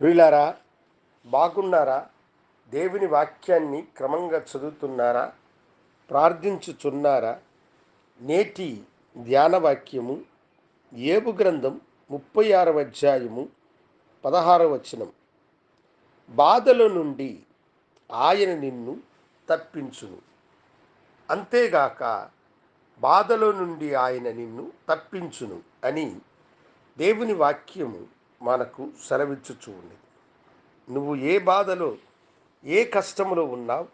ప్రియులారా బాగున్నారా? దేవుని వాక్యాన్ని క్రమంగా చదువుతున్నారా? ప్రార్థించుచున్నారా? నేటి ధ్యాన వాక్యము ఏబు గ్రంథం ముప్పై ఆరవ అధ్యాయము పదహారవ వచనం. బాధల నుండి ఆయన నిన్ను తప్పించును. అంతేగాక బాధలో నుండి ఆయన నిన్ను తప్పించును అని దేవుని వాక్యము మనకు సెలవిచ్చుచూ ఉన్నది నువ్వు ఏ బాధలో ఏ కష్టములో ఉన్నావు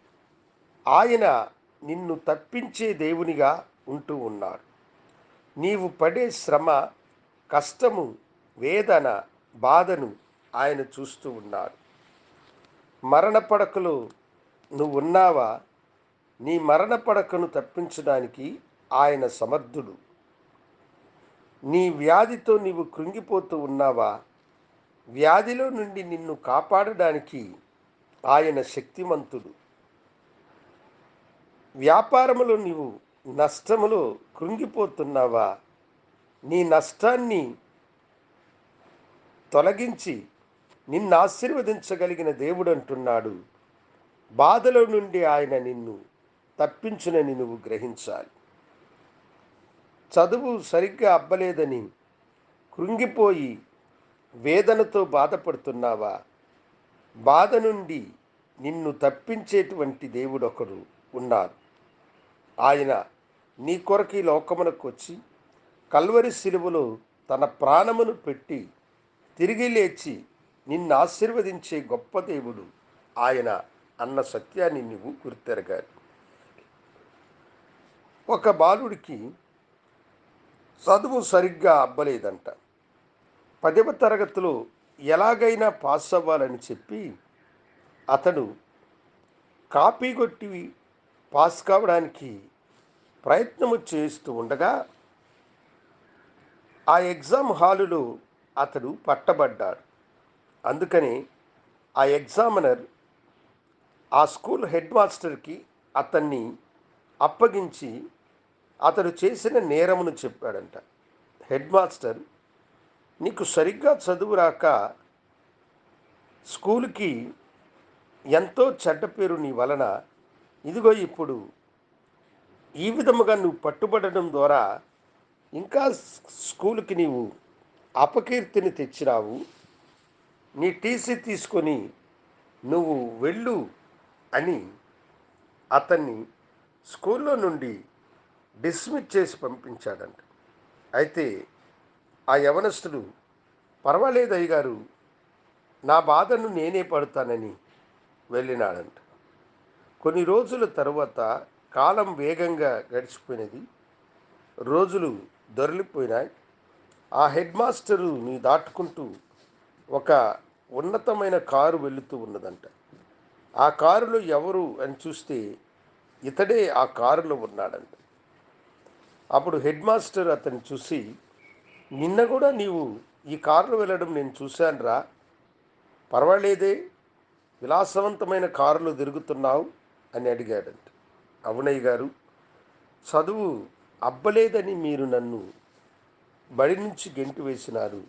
ఆయన నిన్ను తప్పించే దేవునిగా ఉంటూ ఉన్నాడు. నీవు పడే శ్రమ కష్టము వేదన బాధను ఆయన చూస్తూ ఉన్నాడు. మరణ పడకలో నువ్వు ఉన్నావా నీ మరణ పడకను తప్పించడానికి ఆయన సమర్థుడు. నీ వ్యాధితో నీవు కృంగిపోతూ ఉన్నావా? వ్యాధిలో నుండి నిన్ను కాపాడడానికి ఆయన శక్తిమంతుడు. వ్యాపారములో నీవు నష్టములో కృంగిపోతున్నావా? నీ నష్టాన్ని తొలగించి నిన్ను ఆశీర్వదించగలిగిన దేవుడు అంటున్నాడు బాధలో నుండి ఆయన నిన్ను తప్పించునని నువ్వు గ్రహించాలి. చదువు సరిగ్గా అబ్బలేదని కృంగిపోయి వేదనతో బాధపడుతున్నావా? బాధ నుండి నిన్ను తప్పించేటువంటి దేవుడొకడు ఉన్నారు ఆయన నీ కొరకు ఈ లోకమునకు వచ్చి కల్వరి శిలువలో తన ప్రాణమును పెట్టి తిరిగి లేచి నిన్ను ఆశీర్వదించే గొప్ప దేవుడు ఆయన అన్న సత్యాన్ని నువ్వు గుర్తెరగాలి. ఒక బాలుడికి చదువు సరిగ్గా అబ్బలేదంట. పదవ తరగతిలో ఎలాగైనా పాస్ అవ్వాలని చెప్పి అతడు కాపీ కొట్టి పాస్ కావడానికి ప్రయత్నము చేస్తూ ఉండగా ఆ ఎగ్జామ్ హాలులో అతడు పట్టబడ్డాడు. అందుకని ఆ ఎగ్జామినర్ ఆ స్కూల్ హెడ్ మాస్టర్కి అతన్ని అప్పగించి అతడు చేసిన నేరమును చెప్పాడంట. హెడ్ మాస్టర్ నీకు సరిగ్గా చదువు రాక స్కూల్కి ఎంతో చెడ్డ పేరు నీ వలన ఇదిగో ఇప్పుడు ఈ విధముగా నువ్వు పట్టుబడడం ద్వారా ఇంకా స్కూల్కి నీవు అపకీర్తిని తెచ్చిరావు నీ టీసీ తీసుకొని నువ్వు వెళ్ళు అని అతన్ని స్కూల్లో నుండి డిస్మిస్ చేసి పంపించాడంట. అయితే ఆ యవనస్తుడు పర్వాలేదు అయ్యగారు నా బాధను నేనే పడతానని వెళ్ళినాడంట. కొన్ని రోజుల తరువాత కాలం వేగంగా గడిచిపోయినది. రోజులు దొరలిపోయినాయి ఆ హెడ్ మాస్టరు నీ దాటుకుంటూ ఒక ఉన్నతమైన కారు వెళుతూ ఉన్నదంట. ఆ కారులో ఎవరు అని చూస్తే ఇతడే ఆ కారులో ఉన్నాడంట. అప్పుడు హెడ్ మాస్టర్ అతన్ని చూసి నిన్న కూడా నీవు ఈ కారులో వెళ్ళడం నేను చూశాను రా. పర్వాలేదే విలాసవంతమైన కారులో తిరుగుతున్నావు అని అడిగాడంట. అవునయ్య గారు చదువు అబ్బలేదని మీరు నన్ను బడి నుంచి గెంటి వేసినారు.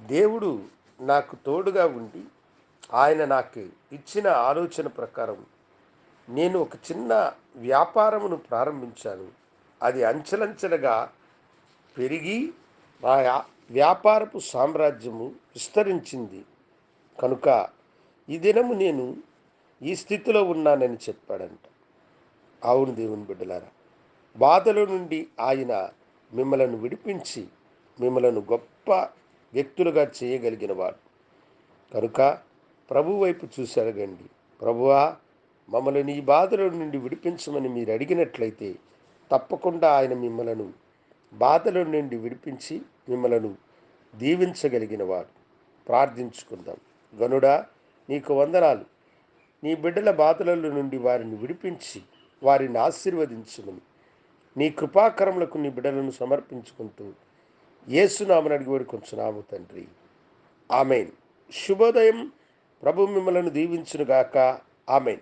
దేవుడు నాకు తోడుగా ఉండి ఆయన నాకు ఇచ్చిన ఆలోచన ప్రకారం నేను ఒక చిన్న వ్యాపారమును ప్రారంభించాను. అది అంచెలంచెలుగా పెరిగి వ్యాపారపు సామ్రాజ్యము విస్తరించింది. కనుక ఈ దినము నేను ఈ స్థితిలో ఉన్నానని చెప్పాడంట. అవును దేవుని బిడ్డలారా బాధల నుండి ఆయన మిమ్మలను విడిపించి మిమ్మలను గొప్ప వ్యక్తులుగా చేయగలిగిన వాడు. కనుక ప్రభు వైపు చూసి అడగండి. ప్రభువా మమ్మల్ని ఈ బాధల నుండి విడిపించమని మీరు అడిగినట్లయితే తప్పకుండా ఆయన మిమ్మలను బాధల నుండి విడిపించి మిమ్మలను దీవించగలిగిన వాడు. ప్రార్థించుకుందాం. గనుడా నీకు వందనాలు. నీ బిడ్డల బాధల నుండి వారిని విడిపించి వారిని ఆశీర్వదించుమని. నీ కృపాకరములకు నీ బిడ్డలను సమర్పించుకుంటూ ఏసునామని అడిగి వేడుకొంచున్నాము తండ్రి. ఆమెన్. శుభోదయం. ప్రభు మిమ్మలను దీవించునుగాక. ఆమెన్.